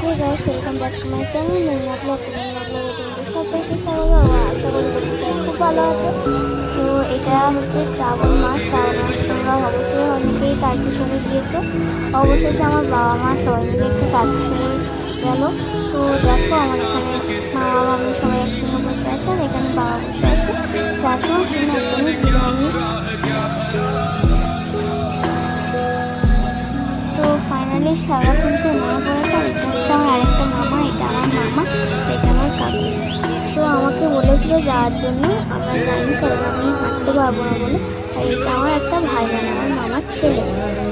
Hey guys, welcome back to my channel. Nina Vlog, Nina Vlog সবাইকে স্বাগত আশা করি খুব ভালো আছো সো এটা হচ্ছে শ্রাবণ মাস শ্রাবণ মাস তোমরা অবশ্যই অনেকেই তারকেশ্বরে গিয়েছো অবশেষে আমার বাবা মা সবাই মিলে একটু তারকেশ্বরে গেল তো দেখো আমার এখানে মা বাবা আমি সবাই একসঙ্গে বসে আছে আর এখানে বাবা বসে আছে যার সিনে একদমই বিরিয়ানি ফাইনালি সারা খুলতে না পড়েছে আর এটা হচ্ছে আমার আরেকটা মামা এটা আমার মামা এটা আমার কাকু সো আমাকে বলেছিল যাওয়ার জন্য আমরা যাইনি কারণ আমি হাঁটতে পারব না বলে আর এটা আমার একটা ভাই বোন আমার মামার ছেলে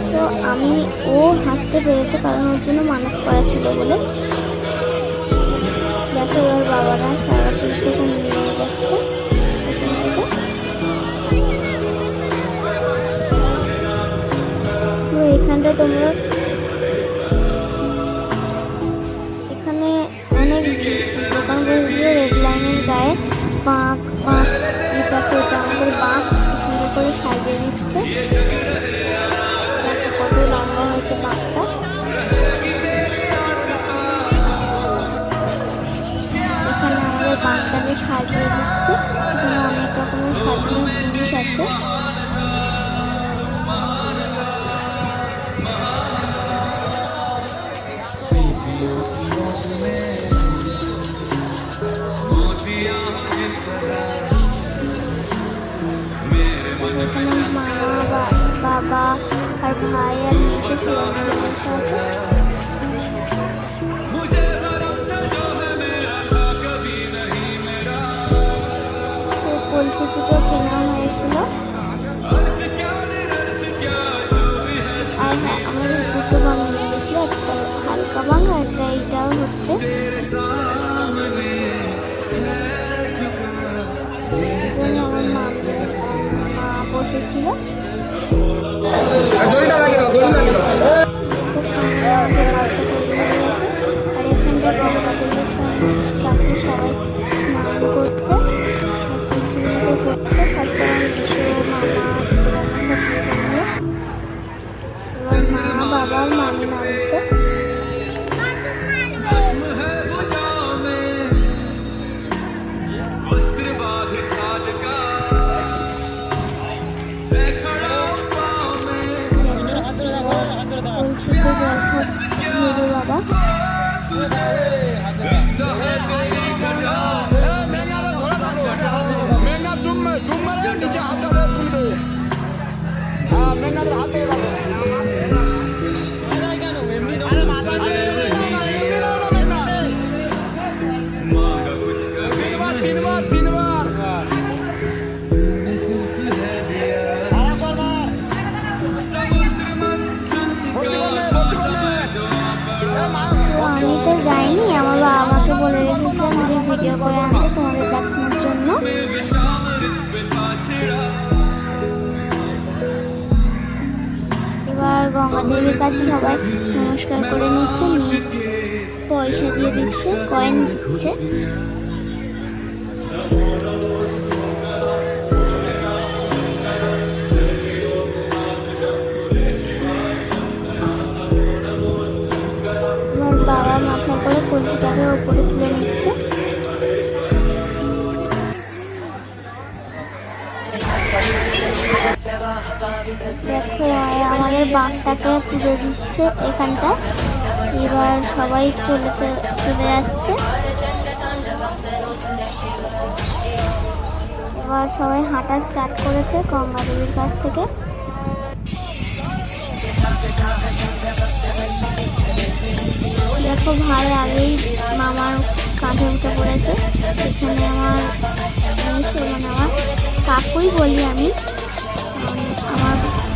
সো আমি ও হাঁটতে পেরেছে কারণ ওর জন্য মানত করা ছিল বলে দেখো এবার বাবারা সারা ফুল সাজিয়ে ভাই আর মেয়েকে সবাই বসে আছে। কলসি দুটো কেনা হয়েছিল? আর হ্যাঁ আমাদের দুটো বাং নিয়ে একটা হালকা বাং একটা এইটাও হচ্ছে। আমার মা বসেছিল। দড়িটা লাগিয়ে দাও দড়ি লাগিয়ে দাও। আর এখানটা দেবীর কাছে সবাই নমস্কার করে নিচ্ছে, নিয়ে পয়সা দিয়ে দিচ্ছে কয়েন দিচ্ছে। বাবা মাথা করে কলসিটাকে ওপরে তুলে নিচ্ছে। দেখো আমাদের বাঘটাকে পুজো দিচ্ছে এখানটা এবার সবাই চলে চলে যাচ্ছে। এবার সবাই হাঁটা স্টার্ট করেছে গঙ্গা দেবীর কাছ থেকে। দেখো, ভাই আগেই মামার কাঁধে উঠে পড়েছে। এখানে আমার মানে আমার। কাকুই বলি আমি।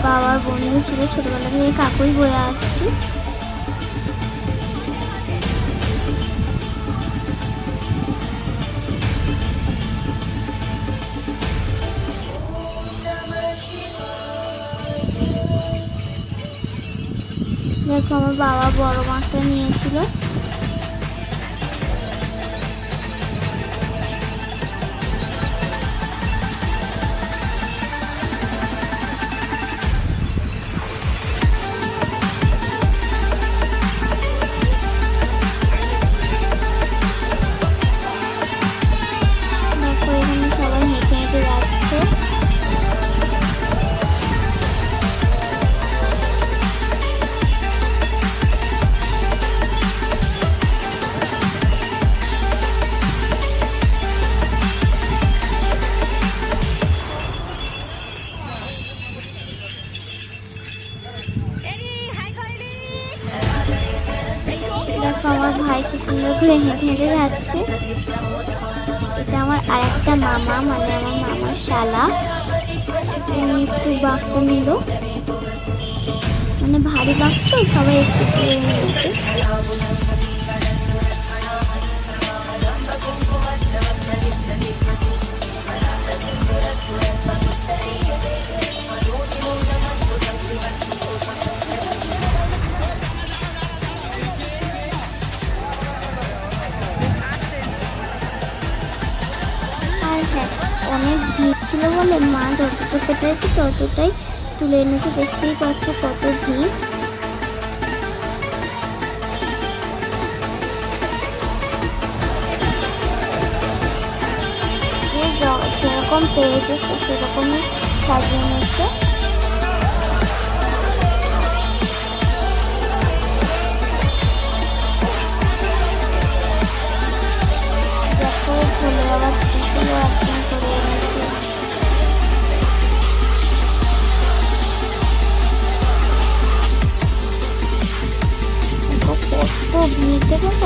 বাবার বন্ধু ছিল ছোটবেলা থেকে কাকুই বয়ে আসছি। দেখো আমার বাবা বড় মাছটা নিয়েছিল। আমার ভাই কি সুন্দর করে হেঁটে হেঁটে যাচ্ছে। এটা আমার আরেকটা মামা মানে আমার মামার শালা। একটু বাক্য নিল। মানে ভারী বাক্য, সবাই একটু করে নিয়েছে। আর ছিল বলে মা যতটা কেটেছে ততটাই তুলে এনেছে। দেখতেই পাচ্ছ কত ভিড়। যেরকম পেয়েছে সে সেরকমই সাজিয়ে নিয়েছে।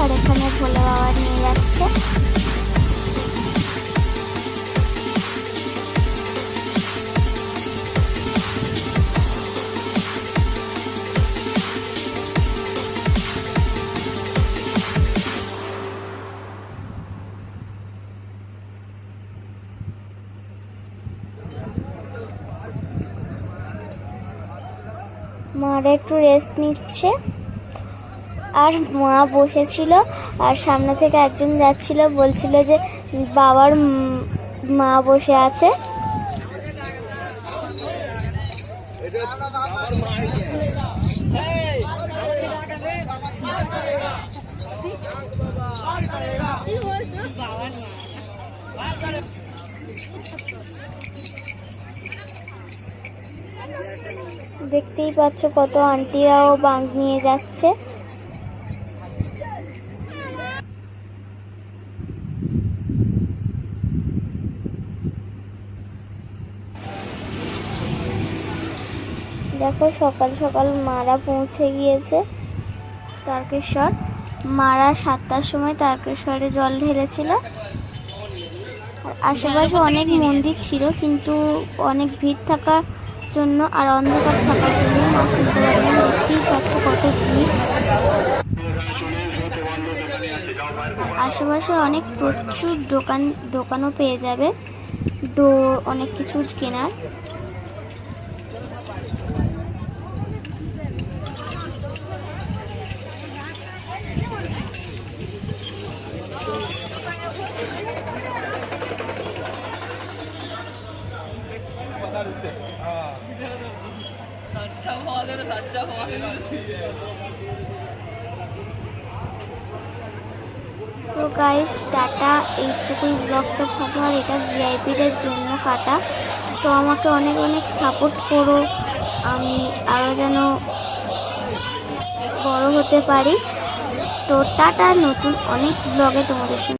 আর এখানে ভোলে বাবা নিয়ে যাচ্ছে। মারা একটু রেস্ট নিচ্ছে। আর মা বসেছিল, আর সামনে থেকে একজন যাচ্ছিল, বলছিল যে বাবার মা বসে আছে। দেখতেই পাচ্ছ কত আন্টিরাও বাঁক নিয়ে যাচ্ছে। দেখো সকাল সকাল মারা পৌঁছে গিয়েছে তারকেশ্বর। মারা সাতটার সময় তারকেশ্বরে জল ঢেলেছিল। আশেপাশে অনেক মন্দির ছিল কিন্তু অনেক ভিড় থাকার জন্য আর অন্ধকার থাকার জন্য মা শুনতে পারেন দেখতেই পাচ্ছ কত ভিড়। আশেপাশে অনেক প্রচুর দোকান দোকানও পেয়ে যাবে। ডো অনেক কিছু কেনার। সো গাইস টাটা এইটুকুই ব্লগটা থাকল আর এটা ভিআইপিদের জন্য কাটা। তো আমাকে অনেক অনেক সাপোর্ট করো। আমি আরও যেন বড় হতে পারি। তো টাটা, নতুন অনেক ব্লগে তোমাদের